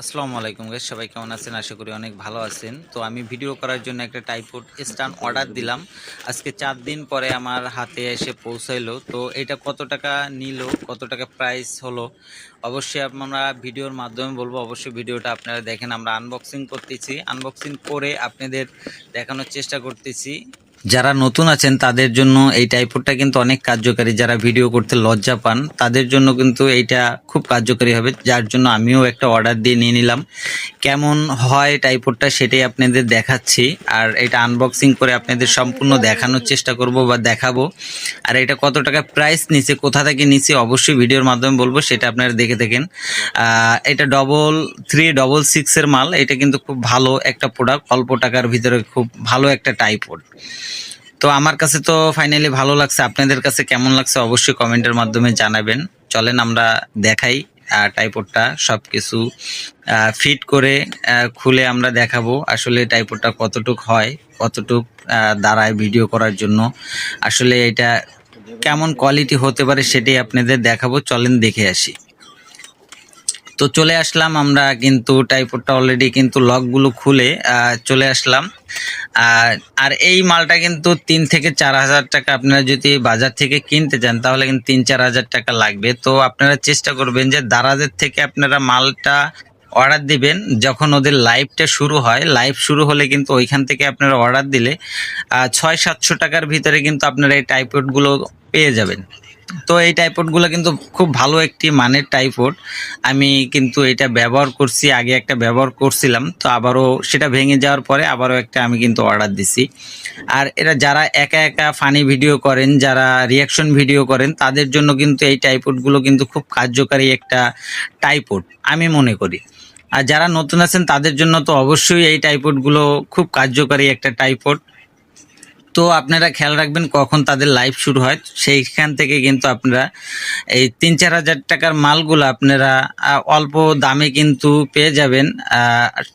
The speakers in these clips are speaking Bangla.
আসসালামু আলাইকুম গাইস সবাই কেমন আছেন? আশা করি অনেক ভালো আছেন। তো আমি ভিডিও করার জন্য একটা টাইপোড স্ট্যান্ড অর্ডার দিলাম। আজকে চার দিন পরে আমার হাতে এসে পৌঁছাইলো। তো এটা কত টাকা নিল, কত টাকা প্রাইস হলো? অবশ্যই আমরা ভিডিওর মাধ্যমে বলব, অবশ্যই ভিডিওটা আপনারা দেখেন। আমরা আনবক্সিং করতেছি। আনবক্সিং করে আপনাদের দেখানোর চেষ্টা করতেছি। যারা নতুন আছেন, তাদের জন্য এই টাইপোডটা কিন্তু অনেক কার্যকারী। যারা ভিডিও করতে লজ্জা পান, তাদের জন্য কিন্তু এইটা খুব কার্যকারী হবে, যার জন্য আমিও একটা অর্ডার দিয়ে নিয়ে নিলাম। কেমন হয় টাইপোডটা সেটাই আপনাদের দেখাচ্ছি, আর এটা আনবক্সিং করে আপনাদের সম্পূর্ণ দেখানোর চেষ্টা করব বা দেখাবো। আর এটা কত টাকা প্রাইস নিচে, কোথা থেকে নিচে অবশ্যই ভিডিওর মাধ্যমে বলব, সেটা আপনারা দেখে থাকেন। এটা ডবল থ্রি ডবল সিক্সের মাল, এটা কিন্তু খুব ভালো একটা প্রোডাক্ট অল্প টাকার ভিতরে খুব ভালো একটা টাইপোড তো আমার কাছে তো ফাইনালি ভালো লাগছে। আপনাদের কাছে কেমন লাগছে অবশ্যই কমেন্টের মাধ্যমে জানাবেন। চলেন আমরা দেখাই টাইপোডটা সব কিছু ফিট করে খুলে আমরা দেখাবো আসলে টাইপোডটা কতটুক হয়, কতটুক দাঁড়ায় ভিডিও করার জন্য। আসলে এটা কেমন কোয়ালিটি হতে পারে সেটাই আপনাদের দেখাবো। চলেন দেখে আসি। তো চলে আসলাম আমরা কিন্তু টাইপোডটা অলরেডি কিন্তু লকগুলো খুলে চলে আসলাম। আর এই মালটা কিন্তু তিন থেকে চার হাজার টাকা আপনারা যদি বাজার থেকে কিনতে চান, তাহলে কিন্তু তিন চার হাজার টাকা লাগবে। তো আপনারা চেষ্টা করবেন যে দারাজের থেকে আপনারা মালটা অর্ডার দিবেন। যখন ওদের লাইভটা শুরু হয় লাইভ শুরু হলে কিন্তু ওইখান থেকে আপনারা অর্ডার দিলে ছয় সাতশো টাকার ভিতরে কিন্তু আপনারা এই টাইপোডগুলো পেয়ে যাবেন। তো এই টাইপোডগুলো কিন্তু খুব ভালো একটি মানের টাইপোড আমি কিন্তু এটা ব্যবহার করছি, আগে একটা ব্যবহার করছিলাম, তো আবারও সেটা ভেঙে যাওয়ার পরে আবারও একটা আমি কিন্তু অর্ডার দিছি। আর এরা যারা একা একা ফানি ভিডিও করেন, যারা রিয়াকশন ভিডিও করেন, তাদের জন্য কিন্তু এই টাইপোডগুলো কিন্তু খুব কার্যকারী একটা টাইপোড আমি মনে করি। আর যারা নতুন আছেন, তাদের জন্য তো অবশ্যই এই টাইপোডগুলো খুব কার্যকারী একটা টাইপোড তো আপনারা খেয়াল রাখবেন কখন তাদের লাইভ শুরু হয়। সেইখান থেকে কিন্তু আপনারা এই তিন চার হাজার টাকার মালগুলো আপনারা অল্প দামে কিন্তু পেয়ে যাবেন।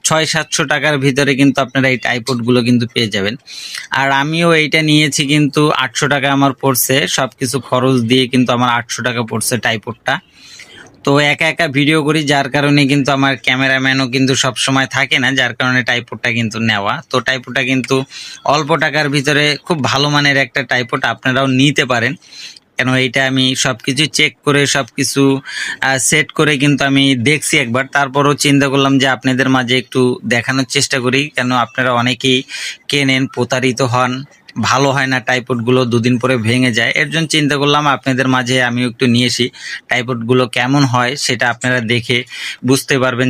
ছয়, সাতশো টাকার ভিতরে কিন্তু আপনারা এই টাইপোডগুলো কিন্তু পেয়ে যাবেন। আর আমিও এইটা নিয়েছি কিন্তু আটশো টাকা আমার পড়ছে। সব কিছু খরচ দিয়ে কিন্তু আমার আটশো টাকা পড়ছে টাইপোডটা তো একা একা ভিডিও করি, যার কারণে কিন্তু আমার ক্যামেরাম্যানও কিন্তু সব সময় থাকে না, যার কারণে টাইপোডটা কিন্তু নেওয়া। তো টাইপোডটা কিন্তু অল্প টাকার ভিতরে খুব ভালো মানের একটা টাইপোড আপনারাও নিতে পারেন। কেন এইটা আমি সব কিছু চেক করে সব কিছু সেট করে কিন্তু আমি দেখছি একবার। তারপরও চিন্তা করলাম যে আপনাদের মাঝে একটু দেখানোর চেষ্টা করি। কেন আপনারা অনেকেই কেনেন, প্রতারিত হন। ভালো হয় না টাইপোডগুলো দুদিন পরে ভেঙে যায়। এর জন্য চিন্তা করলাম আপনাদের মাঝে আমি একটু নিয়েছি টাইপোডগুলো কেমন হয় সেটা আপনারা দেখে বুঝতে পারবেন।